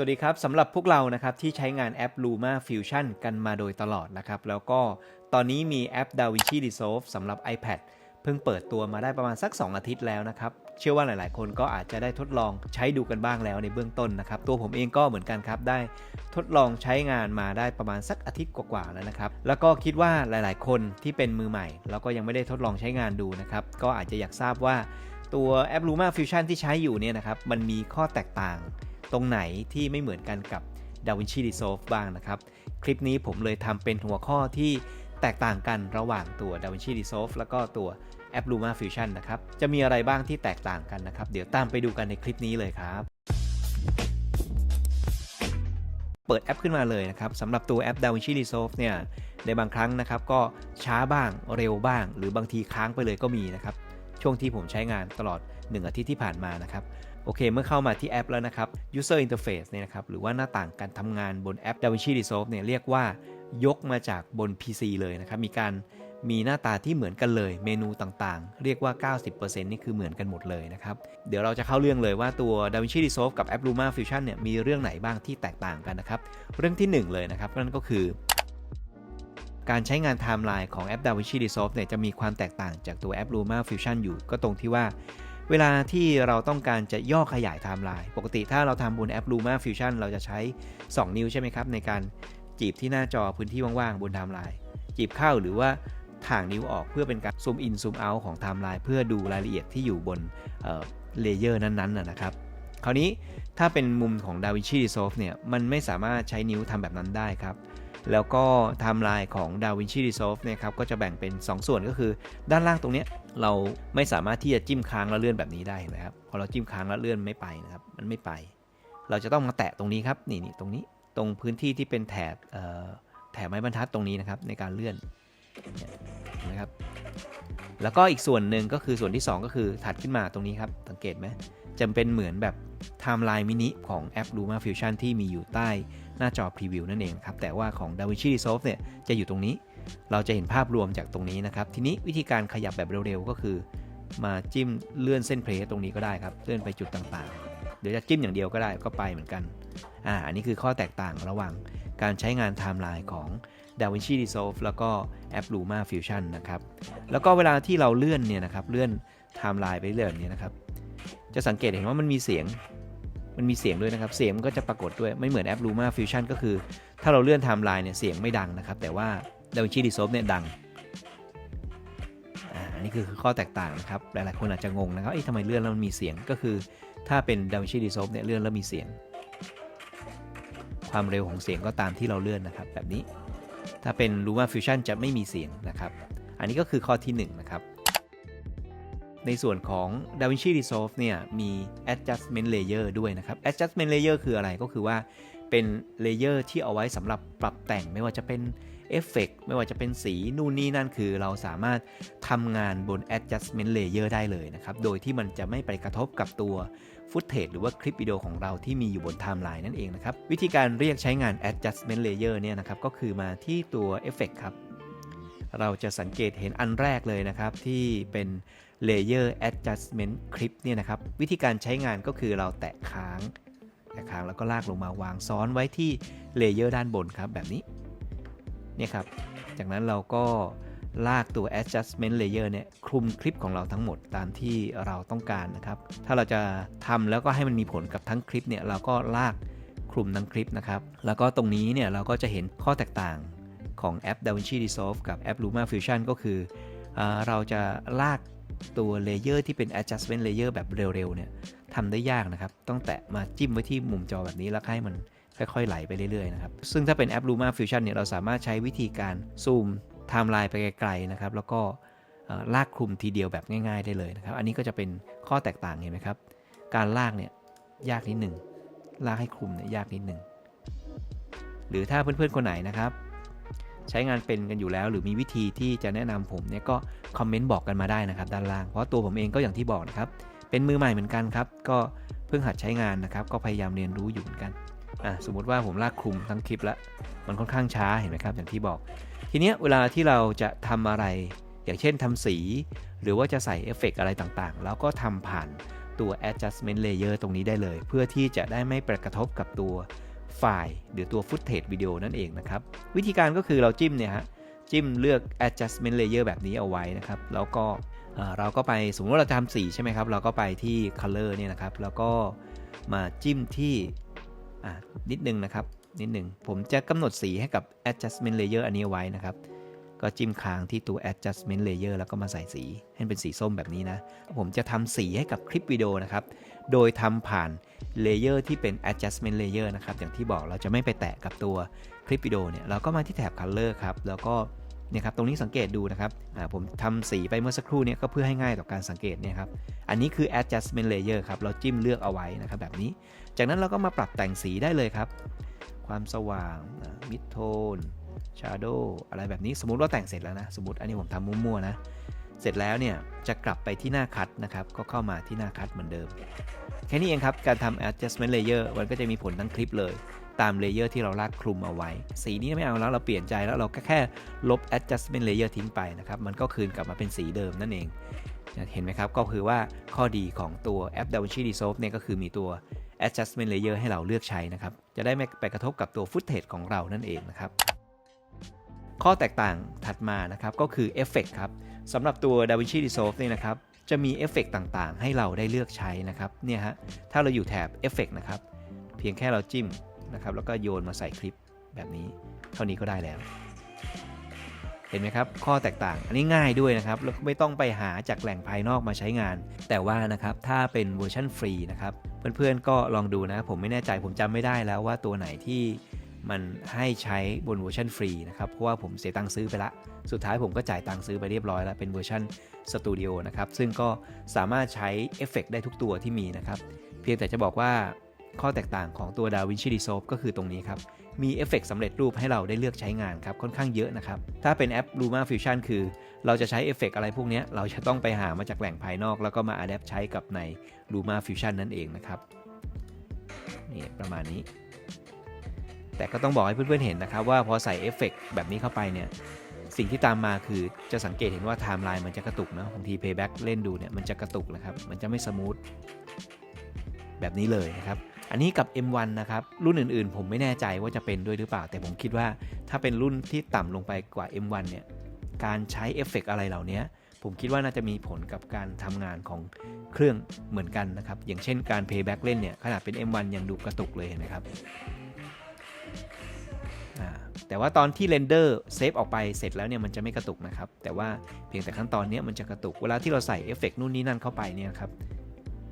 วัสดีครับสำหรับพวกเรานะครับที่ใช้งานแอป Luma Fusion กันมาโดยตลอดนะครับแล้วก็ตอนนี้มีแอป DaVinci Resolve สำหรับ iPad เพิ่งเปิดตัวมาได้ประมาณสัก 2 อาทิตย์แล้วนะครับ เชื่อว่าหลายๆ คนก็อาจจะได้ทดลองใช้ดูกันบ้างแล้วในเบื้องต้นนะครับ ตัวผมเองก็เหมือนกันครับ ได้ทดลองใช้งานมาได้ประมาณสักอาทิตย์กว่าๆแล้วนะครับ แล้วก็คิดว่าหลายๆ คนที่เป็นมือใหม่ แล้วก็ยังไม่ได้ทดลองใช้งานดูนะครับ ก็อาจจะอยากทราบว่าตัวแอป Luma Fusion ที่ใช้อยู่เนี่ยนะครับ มันมีข้อแตกต่าง ตรงไหนที่ไม่เหมือนกันกับ DaVinci Resolve บ้างนะครับ คลิปนี้ผมเลยทำเป็นหัวข้อที่แตกต่างกันระหว่างตัว DaVinci Resolve แล้วก็ตัวแอป Luma Fusion นะครับ จะมีอะไรบ้างที่แตกต่างกันนะครับ เดี๋ยวตามไปดูกันในคลิปนี้เลยครับ เปิดแอปขึ้นมาเลยนะครับสำหรับตัวแอป DaVinci Resolve เนี่ย ในบางครั้งนะครับก็ช้าบ้างเร็วบ้าง หรือบางทีค้างไปเลยก็มีนะครับ ช่วงที่ผมใช้งานตลอด 1 อาทิตย์ที่ผ่านมานะครับ โอเค เมื่อเข้ามาที่แอปแล้วนะครับ user interface เนี่ยนะครับ หรือว่าหน้าต่างการทำงานบนแอป DaVinci Resolve เนี่ยเรียกว่ายกมาจากบน PC เลยนะครับ มีการมีหน้าตาที่เหมือนกันเลย เมนูต่างๆ เรียกว่า 90%นี่คือเหมือนกันหมดเลยนะครับ เดี๋ยวเราจะเข้าเรื่องเลยว่าตัว DaVinci Resolve กับแอป Luma Fusion เนี่ยมีเรื่องไหนบ้างที่แตกต่างกันนะครับ เรื่องที่ 1 เลยนะครับ นั่นก็คือ การใช้งานไทม์ไลน์ของแอป DaVinci Resolve เนี่ยจะมีความแตกต่างจากตัวแอป Luma Fusion อยู่ก็ตรงที่ว่า เวลาที่เราต้องการจะย่อขยายไทม์ไลน์ปกติถ้าเราทำบนแอป Luma Fusion เราจะใช้ 2 นิ้วใช่ไหมครับ ในการจีบที่หน้าจอพื้นที่ว่างๆ บนไทม์ไลน์จีบเข้าหรือว่าถ่างนิ้วออกเพื่อเป็นการซูมอินซูมเอาของไทม์ไลน์เพื่อดูรายละเอียดที่อยู่บนเลเยอร์นั้นๆนะนะครับ คราวนี้ถ้าเป็นมุมของ DaVinci Resolve เนี่ยมันไม่สามารถใช้นิ้วทำแบบนั้นได้ครับ แล้วก็ไทม์ไลน์ของ DaVinci Resolve เนี่ยครับก็จะแบ่งเป็น 2 ส่วนก็คือ ด้านล่างตรงนี้เราไม่สามารถที่จะจิ้มค้างแล้วเลื่อนแบบนี้ได้นะครับพอเราจิ้มค้างแล้วเลื่อนไม่ไปนะครับมันไม่ไป เราจะต้องมาแตะตรงนี้ครับนี่นี่ตรงนี้ตรงพื้นที่ที่เป็นแถบแถบไม้บรรทัดตรงนี้นะครับในการเลื่อนเนี่ยเห็นะครับแล้วก็อีกส่วนหนึ่งก็คือส่วนที่ 2 ก็คือถัดขึ้นมาตรงนี้ครับสังเกตไหมจะเป็นเหมือนแบบไทม์ไลน์มินิของแอป Luma Fusion ที่มีอยู่ใต้ หน้าจอพรีวิวนั่นเองครับ แต่ว่าของ DaVinci Resolve เนี่ยจะอยู่ตรงนี้ เราจะเห็นภาพรวมจากตรงนี้นะครับ ทีนี้วิธีการขยับแบบเร็วๆ ก็คือ มาจิ้มเลื่อนเส้นเพลย์ตรงนี้ก็ได้ครับ เลื่อนไปจุดต่างๆ เดี๋ยวจะจิ้มอย่างเดียวก็ได้ก็ไปเหมือนกัน อ่า อันนี้คือข้อแตกต่างระหว่างการใช้งานไทม์ไลน์ของ DaVinci Resolve แล้วก็แอป Luma Fusion นะครับ แล้วก็เวลาที่เราเลื่อนเนี่ยนะครับ เลื่อนไทม์ไลน์ไปเรื่อยแบบนี้นะครับ จะสังเกตเห็นว่ามันมีเสียง มันมีเสียงด้วยนะครับ เสียงก็จะปรากฏด้วยไม่เหมือนแอป Luma Fusion ก็คือ ถ้าเราเลื่อนไทม์ไลน์เนี่ยเสียงไม่ดังนะครับ แต่ว่า DaVinci Resolve เนี่ยดังอันนี้คือข้อแตกต่างนะครับ หลายๆคนอาจจะงงนะครับเอ๊ะทำไมเลื่อนแล้วมันมีเสียงก็คือ ถ้าเป็น DaVinci Resolve เนี่ยเลื่อนแล้วมีเสียง ความเร็วของเสียงก็ตามที่เราเลื่อนนะครับ แบบนี้ ถ้าเป็น Luma Fusion จะไม่มีเสียงนะครับ อันนี้ก็คือข้อที่1นะครับ ในส่วนของ DaVinci Resolve เนี่ยมี adjustment layer ด้วยนะครับ adjustment layer คืออะไรก็คือว่าเป็นเลเยอร์ที่เอาไว้สำหรับปรับแต่งไม่ว่าจะเป็นเอฟเฟกไม่ว่าจะเป็นสีนู่นนี่นั่นคือเราสามารถทำงานบน adjustment layer ได้เลยนะครับ โดยที่มันจะไม่ไปกระทบกับตัวฟุตเทจหรือว่าคลิปวิดีโอของเราที่มีอยู่บนไทม์ไลน์นั่นเองนะครับ วิธีการเรียกใช้งาน adjustment layer เนี่ยนะครับ ก็คือมาที่ตัว effect ครับ เราจะสังเกตเห็นอันแรกเลยนะครับที่เป็น layer adjustment clip เนี่ยนะครับวิธีการใช้งานก็คือเราแตะค้างแตะค้างแล้วก็ลากลงมาวางซ้อนไว้ที่ layer ด้านบนครับแบบนี้เนี่ยครับจากนั้นเราก็ลากตัว adjustment layer เนี่ยคลุมคลิปของเราทั้งหมดตามที่เราต้องการนะครับ ถ้าเราจะทำแล้วก็ให้มันมีผลกับทั้งคลิปเนี่ยเราก็ลากคลุมทั้งคลิปนะครับ แล้วก็ตรงนี้เนี่ยเราก็จะเห็นข้อแตกต่าง ของแอป DaVinci Resolve กับแอป Luma Fusion ก็คือเอเราจะลากตัวเลเยอร์ที่เป็น adjustment layer แบบเร็วๆเนี่ยทำได้ยากนะครับ ต้องแตะมาจิ้มไว้ที่มุมจอแบบนี้แล้วให้มันค่อยๆไหลไปเรื่อยๆนะครับ ซึ่งถ้าเป็นแอป Luma Fusion เนี่ยเราสามารถใช้วิธีการซูมไทม์ไลน์ไปไกลๆนะครับ แล้วก็ลากคลุมทีเดียวแบบง่ายๆได้เลยนะครับ อันนี้ก็จะเป็นข้อแตกต่างเห็นไหมครับ การลากเนี่ยยากนิดหนึ่ง ลากให้คลุมเนี่ยยากนิดหนึ่ง หรือถ้าเพื่อนๆคนไหนนะครับ ใช้งานเป็นกันอยู่แล้ว หรือมีวิธีที่จะแนะนำผมเนี่ยก็คอมเมนต์บอกกันมาได้นะครับด้านล่าง เพราะตัวผมเองก็อย่างที่บอกนะครับ เป็นมือใหม่เหมือนกันครับ ก็เพิ่งหัดใช้งานนะครับ ก็พยายามเรียนรู้อยู่เหมือนกันอะสมมุติว่าผมลากคลุมทั้งคลิปแล้วมันค่อนข้างช้าเห็นไหมครับ อย่างที่บอก ทีเนี้ยเวลาที่เราจะทำอะไร อย่างเช่นทำสี หรือว่าจะใส่เอฟเฟกต์อะไรต่างๆ แล้วก็ทำผ่านตัว adjustment layer ตรงนี้ได้เลย เพื่อที่จะได้ไม่กระทบกับตัว ไฟล์หรือตัว footage วิดีโอนั่นเองนะครับ วิธีการก็คือเราจิ้มเนี่ยฮะจิ้มเลือก adjustment layer แบบนี้เอาไว้นะครับ แล้วก็เราก็ไปสมมติว่าเราจะทำสีใช่ไหมครับ เราก็ไปที่ color เนี่ยนะครับ แล้วก็มาจิ้มที่นิดนึงนะครับ นิดนึง ผมจะกำหนดสีให้กับ adjustment layer อันนี้ไว้นะครับ ก็จิ้มค้างที่ตัว adjustment layer แล้วก็มาใส่สีให้เป็นสีส้มแบบนี้นะ ผมจะทำสีให้กับคลิปวิดีโอนะครับ โดยทำผ่าน เลเยอร์ที่เป็น adjustment layer นะครับ อย่างที่บอกเราจะไม่ไปแตะกับตัวคลิปวิดีโอเนี่ย เราก็มาที่แถบ color ครับ แล้วก็เนี่ยครับ ตรงนี้สังเกตดูนะครับผมทำสีไปเมื่อสักครู่เนี่ยก็เพื่อให้ง่ายต่อการสังเกตเนี่ยครับ อันนี้คือ adjustment layer ครับ เราจิ้มเลือกเอาไว้นะครับแบบนี้ จากนั้นเราก็มาปรับแต่งสีได้เลยครับ ความสว่าง mid tone shadow อะไรแบบนี้ สมมติว่าแต่งเสร็จแล้วนะ สมมติอันนี้ผมทำมั่วๆนะ เสร็จแล้วเนี่ยจะกลับไปที่หน้าคัดนะครับ ก็เข้ามาที่หน้าคัดเหมือนเดิม แค่นี้เองครับ การทำ adjustment layer มันก็จะมีผลทั้งคลิปเลย ตามเลเยอร์ที่เราลากคลุมเอาไว้ สีนี้ไม่เอาแล้วเราเปลี่ยนใจแล้วเราก็แค่ลบ adjustment layer ทิ้งไปนะครับ มันก็คืนกลับมาเป็นสีเดิมนั่นเอง เห็นไหมครับ ก็คือว่าข้อดีของตัวแอป DaVinci Resolve เนี่ยก็คือมีตัว adjustment layer ให้เราเลือกใช้นะครับ จะได้ไม่ไปกระทบกับตัว footage ของเรานั่นเองนะครับ ข้อแตกต่างถัดมานะครับก็คือเอฟเฟกครับ สำหรับตัว DaVinci Resolve เนี่ยนะครับ จะมีเอฟเฟกต่างๆ ให้เราได้เลือกใช้นะครับ เนี่ยฮะ ถ้าเราอยู่แถบเอฟเฟกนะครับ เพียงแค่เราจิ้มนะครับ แล้วก็โยนมาใส่คลิปแบบนี้ เท่านี้ก็ได้แล้ว เห็นไหมครับ ข้อแตกต่าง อันนี้ง่ายด้วยนะครับ แล้วก็ไม่ต้องไปหาจากแหล่งภายนอกมาใช้งาน แต่ว่านะครับ ถ้าเป็นเวอร์ชันฟรีนะครับ เพื่อนๆ ก็ลองดูนะ ผมไม่แน่ใจ ผมจำไม่ได้แล้วว่าตัวไหนที่ มันให้ใช้บนเวอร์ชันฟรีนะครับ เพราะว่าผมเสียตังค์ซื้อไปละ สุดท้ายผมก็จ่ายตังค์ซื้อไปเรียบร้อยแล้ว เป็นเวอร์ชันสตูดิโอนะครับ ซึ่งก็สามารถใช้เอฟเฟกได้ทุกตัวที่มีนะครับ เพียงแต่จะบอกว่าข้อแตกต่างของตัว DaVinci Resolve ก็คือตรงนี้ครับ มีเอฟเฟกต์สำเร็จรูปให้เราได้เลือกใช้งานครับ ค่อนข้างเยอะนะครับ ถ้าเป็นแอป Luma Fusion คือ เราจะใช้เอฟเฟกต์อะไรพวกนี้เราจะต้องไปหามาจากแหล่งภายนอก แล้วก็มาอัดแอปใช้กับใน Luma Fusion นั่นเองนะครับนี่ประมาณนี้ แต่ก็ต้องบอกให้เพื่อนๆเห็นนะครับว่าพอใส่เอฟเฟกต์แบบนี้เข้าไปเนี่ยสิ่งที่ตามมาคือจะสังเกตเห็นว่าไทม์ไลน์มันจะกระตุกนะบางที Payback เล่นดูเนี่ยมันจะกระตุกนะครับมันจะไม่สมูทแบบนี้เลยนะครับอันนี้กับ M1 นะครับรุ่นอื่นๆ ผมไม่แน่ใจว่าจะเป็นด้วยหรือเปล่า แต่ผมคิดว่าถ้าเป็นรุ่นที่ต่ำลงไปกว่า M1 เนี่ยการใช้เอฟเฟกต์อะไรเหล่านี้ผมคิดว่าน่าจะมีผลกับการทำงานของเครื่องเหมือนกันนะครับ อย่างเช่นการ Payback เล่นเนี่ยขนาดเป็น M1 ยังดูกระตุกเลยเห็นไหมครับ แต่ว่าตอนที่เรนเดอร์เซฟออกไปเสร็จแล้วเนี่ยมันจะไม่กระตุกนะครับ แต่ว่าเพียงแต่ขั้นตอนนี้มันจะกระตุก เวลาที่เราใส่เอฟเฟกนู่นนี่นั่นเข้าไปเนี่ยครับ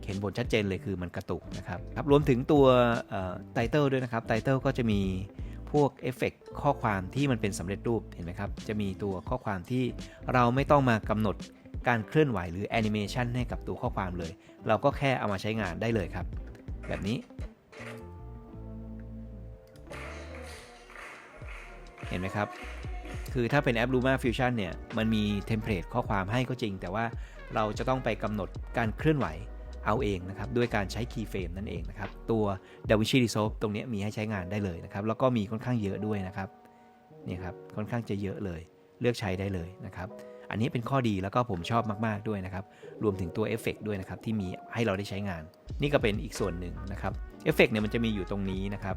เห็นผลชัดเจนเลยคือมันกระตุกนะครับครับรวมถึงตัวไตเติลด้วยนะครับไตเติลก็จะมีพวกเอฟเฟกข้อความที่มันเป็นสำเร็จรูปเห็นไหมครับจะมีตัวข้อความที่เราไม่ต้องมากำหนดการเคลื่อนไหวหรือแอนิเมชันให้กับตัวข้อความเลย เราก็แค่เอามาใช้งานได้เลยครับ แบบนี้ เห็นไหมครับ คือถ้าเป็นแอป Luma Fusion เนี่ย มันมีเทมเพลตข้อความให้ก็จริง แต่ว่าเราจะต้องไปกำหนดการเคลื่อนไหวเอาเองนะครับ ด้วยการใช้ Keyframe นั่นเองนะครับ ตัว DaVinci Resolve ตรงนี้มีให้ใช้งานได้เลยนะครับ แล้วก็มีค่อนข้างเยอะด้วยนะครับนี่ครับค่อนข้างจะเยอะเลย เลือกใช้ได้เลยนะครับอันนี้เป็นข้อดีแล้วก็ผมชอบมากๆด้วยนะครับ รวมถึงตัวเอฟเฟกด้วยนะครับ ที่มีให้เราได้ใช้งาน นี่ก็เป็นอีกส่วนหนึ่งนะครับเอฟเฟกเนี่ยมันจะมีอยู่ตรงนี้นะครับ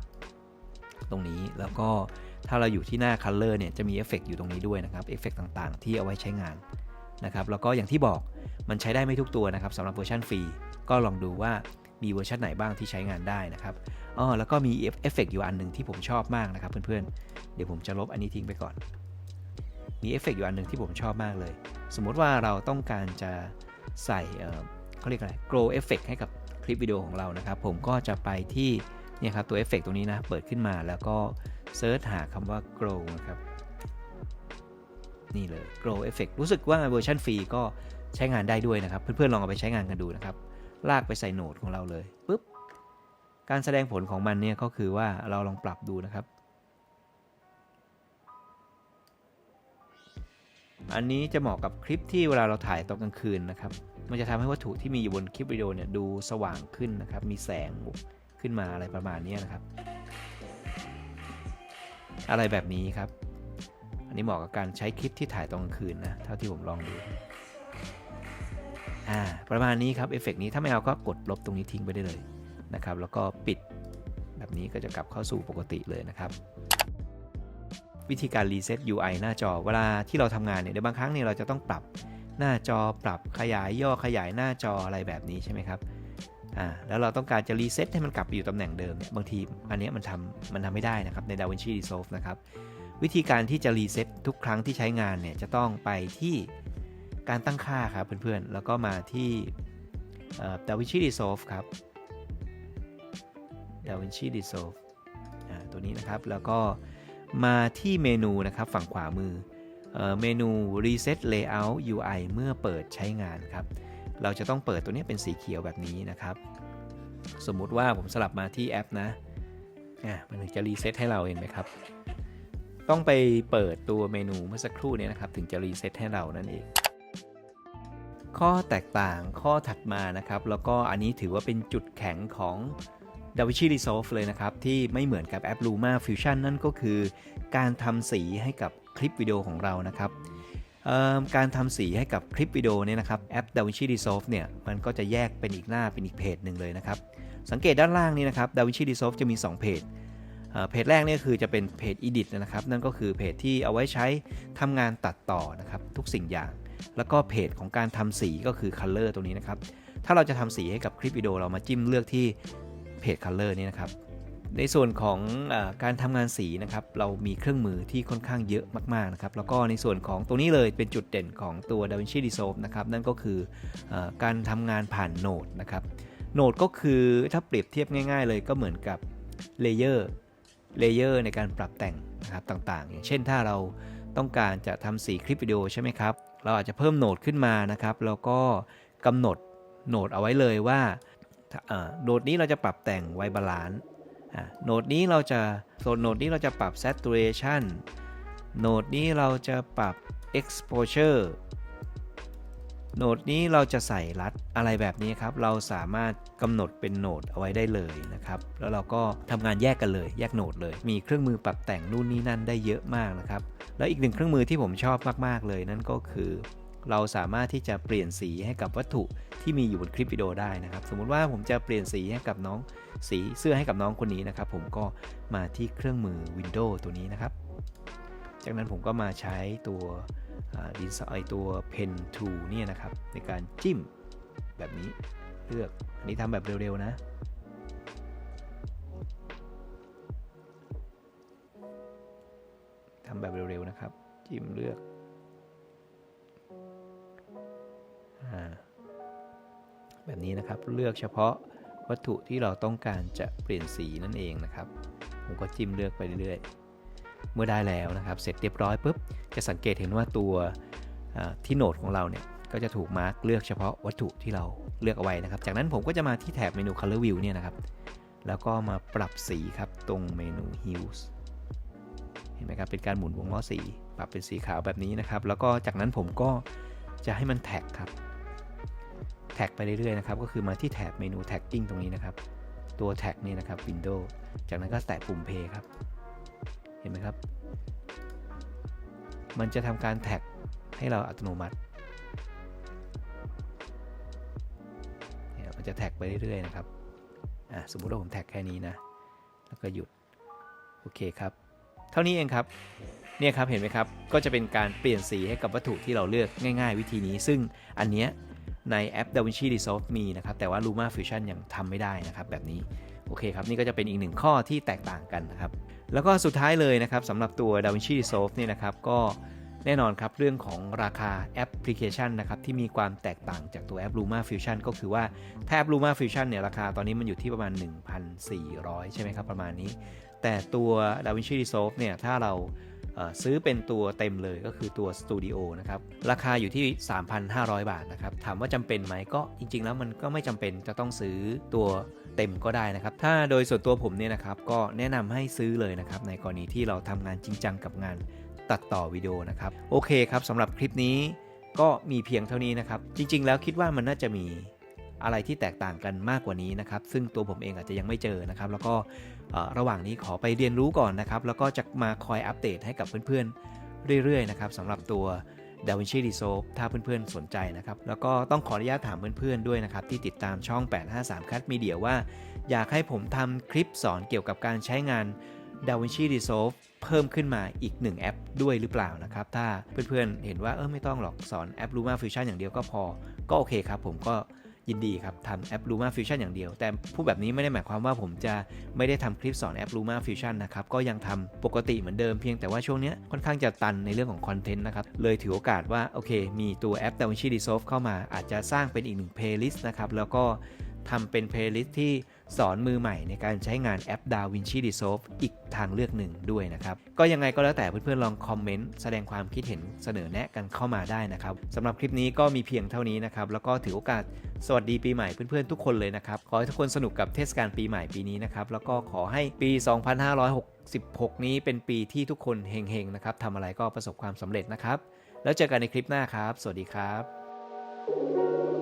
ตรงนี้แล้วก็ ถ้าเราอยู่ที่หน้า Color เนี่ยจะมีเอฟเฟกอยู่ตรงนี้ด้วยนะครับเอฟเฟกต่างๆ ที่เอาไว้ใช้งานนะครับแล้วก็อย่างที่บอกมันใช้ได้ไม่ทุกตัวนะครับสำหรับเวอร์ชันฟรีก็ลองดูว่ามีเวอร์ชันไหนบ้างที่ใช้งานได้นะครับอ๋อแล้วก็มีเอฟเฟกอยู่อันหนึ่งที่ผมชอบมากนะครับเพื่อนๆ เดี๋ยวผมจะลบอันนี้ทิ้งไปก่อน มีเอฟเฟกอยู่อันหนึ่งที่ผมชอบมากเลย สมมุติว่าเราต้องการจะใส่เเขาเรียกอะไร grow effect ให้กับคลิปวิดีโอของเรานะครับ ผมก็จะไปที่ เนี่ยครับตัวเอฟเฟกตรงนี้นะเปิดขึ้นมาแล้วก็เซิร์ชหาคำว่า grow นะครับ นี่เลย grow effect รู้สึกว่าเวอร์ชันฟรีก็ใช้งานได้ด้วยนะครับ เพื่อนๆลองเอาไปใช้งานกันดูนะครับ ลากไปใส่โน้ตของเราเลยปุ๊บการแสดงผลของมันเนี่ยก็คือว่าเราลองปรับดูนะครับ อันนี้จะเหมาะกับคลิปที่เวลาเราถ่ายตอนกลางคืนนะครับ มันจะทำให้วัตถุที่มีอยู่บนคลิปวิดีโอเนี่ยดูสว่างขึ้นนะครับ มีแสง ขึ้นมาอะไรประมาณนี้นะครับ อะไรแบบนี้ครับ อันนี้เหมาะกับการใช้คลิปที่ถ่ายตอนกลางคืนนะ เท่าที่ผมลองดูอ่าประมาณนี้ครับเอฟเฟกนี้ถ้าไม่เอาก็กดลบตรงนี้ทิ้งไปได้เลยนะครับ แล้วก็ปิดแบบนี้ก็จะกลับเข้าสู่ปกติเลยนะครับ วิธีการรีเซ็ต UI หน้าจอเวลาที่เราทำงานเนี่ยในบางครั้งเนี่ยเราจะต้องปรับหน้าจอปรับขยายย่อขยายหน้าจออะไรแบบนี้ใช่ไหมครับ อ่าแล้วเราต้องการจะรีเซ็ตให้มันกลับไปอยู่ตำแหน่งเดิมเนี่ยบางทีอันนี้มันทำมันทำไม่ได้นะครับใน DaVinci Resolve นะครับ วิธีการที่จะรีเซ็ตทุกครั้งที่ใช้งานเนี่ยจะต้องไปที่การตั้งค่าครับเพื่อนๆ แล้วก็มาที่เอ่อ DaVinci Resolve ครับ DaVinci Resolve ตัวนี้นะครับแล้วก็มาที่เมนูนะครับฝั่งขวามือเอเมนู Reset Layout UI เมื่อเปิดใช้งานครับ เราจะต้องเปิดตัวนี้เป็นสีเขียวแบบนี้นะครับ สมมุติว่าผมสลับมาที่แอปนะอะมันถึงจะรีเซ็ตให้เราเห็นไหมครับ ต้องไปเปิดตัวเมนูเมื่อสักครู่นี้นะครับ ถึงจะรีเซ็ตให้เรานั่นเอง ข้อแตกต่างข้อถัดมานะครับ แล้วก็อันนี้ถือว่าเป็นจุดแข็งของ DaVinci Resolve เลยนะครับ ที่ไม่เหมือนกับแอป Luma Fusion นั่นก็คือ การทำสีให้กับคลิปวิดีโอของเรานะครับ การทำสีให้กับคลิปวิดีโอเนี่ยนะครับแอป DaVinci Resolve เนี่ยมันก็จะแยกเป็นอีกหน้าเป็นอีกเพจหนึ่งเลยนะครับ สังเกตด้านล่างนี้นะครับ DaVinci Resolve จะมี 2 เพจเพจแรกเนี่ยคือจะเป็นเพจ Edit นะครับ นั่นก็คือเพจที่เอาไว้ใช้ทำงานตัดต่อนะครับทุกสิ่งอย่าง แล้วก็เพจของการทำสีก็คือ Color ตรงนี้นะครับ ถ้าเราจะทำสีให้กับคลิปวิดีโอเรามาจิ้มเลือกที่เพจ Color นี้นะครับ ในส่วนของอการทำงานสีนะครับเรามีเครื่องมือที่ค่อนข้างเยอะมากๆนะครับแล้วก็ในส่วนของตรงนี้เลยเป็นจุดเด่นของตัว DaVinci Resolve นะครับนั่นก็คืออการทำงานผ่านโนดนะครับโนดก็คือถ้าเปรียบเทียบง่าย ๆ เลยก็เหมือนกับเลเยอร์เลเยอร์ในการปรับแต่งนะครับต่างๆ อย่างเช่นถ้าเราต้องการจะทำสีคลิปวิดีโอใช่ไหมครับเราอาจจะเพิ่มโนดขึ้นมานะครับแล้วก็กำหนดโนดเอาไว้เลยว่าโนดนี้เราจะปรับแต่งไวบาลานซ์ โหนดนี้เราจะโซนโหนดนี้เราจะปรับ saturation โหนดนี้เราจะปรับ exposure โหนดนี้เราจะใส่รัดอะไรแบบนี้ครับ เราสามารถกำหนดเป็นโหนดเอาไว้ได้เลยนะครับ แล้วเราก็ทำงานแยกกันเลย แยกโหนดเลย มีเครื่องมือปรับแต่งนู่นนี่นั่นได้เยอะมากนะครับ แล้วอีกหนึ่งเครื่องมือที่ผมชอบมาก ๆ เลยนั่นก็คือ เราสามารถที่จะเปลี่ยนสีให้กับวัตถุที่มีอยู่บนคลิปวิดีโอได้นะครับ สมมุติว่าผมจะเปลี่ยนสีให้กับน้องสีเสื้อให้กับน้องคนนี้นะครับ ผมก็มาที่เครื่องมือ Windows ตัวนี้นะครับ จากนั้นผมก็มาใช้ตัวดินสไอตัว Pen Tool เนี่ยนะครับ ในการจิ้มแบบนี้เลือกอันนี้ทำแบบเร็วๆนะทำแบบเร็วๆนะครับ จิ้มเลือก แบบนี้นะครับเลือกเฉพาะวัตถุที่เราต้องการจะเปลี่ยนสีนั่นเองนะครับ ผมก็จิ้มเลือกไปเรื่อยๆ เมื่อได้แล้วนะครับ เสร็จเรียบร้อยปุ๊บจะสังเกตเห็นว่าตัวที่โหนดของเราเนี่ยก็จะถูกมาร์กเลือกเฉพาะวัตถุที่เราเลือกเอาไว้นะครับ จากนั้นผมก็จะมาที่แถบเมนู Color View เนี่ยนะครับ แล้วก็มาปรับสีครับตรงเมนู Hues เห็นไหมครับ เป็นการหมุนวงล้อสี ปรับเป็นสีขาวแบบนี้นะครับ แล้วก็จากนั้นผมก็จะให้มันแท็กครับ ท็กไปเรื่อยๆนะครับก็คือมาที่แถบเมนู Tagging ตรงนี้นะครับ ตัวแท็กนี่นะครับ Windows จากนั้นก็แตะปุ่ม Play ครับ เห็นไหมครับ มันจะทำการแท็กให้เราอัตโนมัติเนี่ยมันจะแท็กไปเรื่อยๆนะครับอะสมมุติว่าผมแท็กแค่นี้นะ แล้วก็หยุด โอเคครับ เท่านี้เองครับเนี่ยครับเห็นไหมครับ ก็จะเป็นการเปลี่ยนสีให้กับวัตถุที่เราเลือกง่าย ๆ วิธีนี้ ซึ่งอันเนี้ย ในแอป DaVinci Resolve มีนะครับ แต่ว่า Luma Fusion ยังทำไม่ได้นะครับ แบบนี้ โอเคครับ นี่ก็จะเป็นอีกหนึ่งข้อที่แตกต่างกันนะครับ แล้วก็สุดท้ายเลยนะครับสำหรับตัว DaVinci Resolve เนี่ยนะครับ ก็แน่นอนครับเรื่องของราคาแอปพลิเคชันนะครับที่มีความแตกต่างจากตัวแอป Luma Fusion ก็คือว่าถ้าแอป Luma Fusion เนี่ยราคาตอนนี้มันอยู่ที่ประมาณ 1,400 ใช่ไหมครับประมาณนี้ แต่ตัว DaVinci Resolve เนี่ยถ้าเรา ซื้อเป็นตัวเต็มเลยก็คือตัว Studio นะครับราคาอยู่ที่ 3,500 บาทนะครับถามว่าจำเป็นไหมก็จริง ๆ แล้วมันก็ไม่จำเป็นจะต้องซื้อตัวเต็มก็ได้นะครับ ถ้าโดยส่วนตัวผมเนี่ยนะครับก็แนะนำให้ซื้อเลยนะครับในกรณีที่เราทำงานจริงจังกับงานตัดต่อวิดีโอนะครับโอเคครับสำหรับคลิปนี้ก็มีเพียงเท่านี้นะครับ จริง ๆ แล้วคิดว่ามันน่าจะมี อะไรที่แตกต่างกันมากกว่านี้นะครับ ซึ่งตัวผมเองอาจจะยังไม่เจอนะครับ แล้วก็ระหว่างนี้ขอไปเรียนรู้ก่อนนะครับ แล้วก็จะมาคอยอัปเดตให้กับเพื่อนๆ เรื่อยๆนะครับสำหรับตัว DaVinci Resolve ถ้าเพื่อนๆ สนใจนะครับ แล้วก็ต้องขออนุญาตถามเพื่อนๆ ด้วยนะครับ ที่ติดตามช่อง 853 Cut Media ว่า อยากให้ผมทำคลิปสอนเกี่ยวกับการใช้งาน DaVinci Resolve เพิ่มขึ้นมาอีก 1 แอปด้วยหรือเปล่านะครับ ถ้าเพื่อนๆ เห็นว่าเออไม่ต้องหรอกสอนแอป Luma Fusion อย่างเดียวก็พอ ก็โอเคครับผมก็ ยินดีครับทำแอป Luma Fusion อย่างเดียว แต่พูดแบบนี้ไม่ได้หมายความว่าผมจะไม่ได้ทำคลิปสอนแอป Luma Fusion นะครับ ก็ยังทำปกติเหมือนเดิมเพียงแต่ว่าช่วงนี้ค่อนข้างจะตันในเรื่องของคอนเทนต์นะครับ เลยถือโอกาสว่า โอเค มีตัวแอป DaVinci Resolve เข้ามาอาจจะสร้างเป็นอีกหนึ่งเพลย์ลิสต์นะครับ แล้วก็ทำเป็นเพลย์ลิสต์ที่ สอนมือใหม่ในการใช้งานแอป DaVinci Resolve อีกทางเลือกหนึ่งด้วยนะครับ ก็ยังไงก็แล้วแต่เพื่อนๆลองคอมเมนต์แสดงความคิดเห็นเสนอแนะกันเข้ามาได้นะครับสำหรับคลิปนี้ก็มีเพียงเท่านี้นะครับ แล้วก็ถือโอกาสสวัสดีปีใหม่เพื่อนๆทุกคนเลยนะครับ ขอให้ทุกคนสนุกกับเทศกาลปีใหม่ปีนี้นะครับ แล้วก็ขอให้ปี 2566 นี้เป็นปีที่ทุกคนเฮงๆนะครับทำอะไรก็ประสบความสำเร็จนะครับ แล้วเจอกันในคลิปหน้าครับ สวัสดีครับ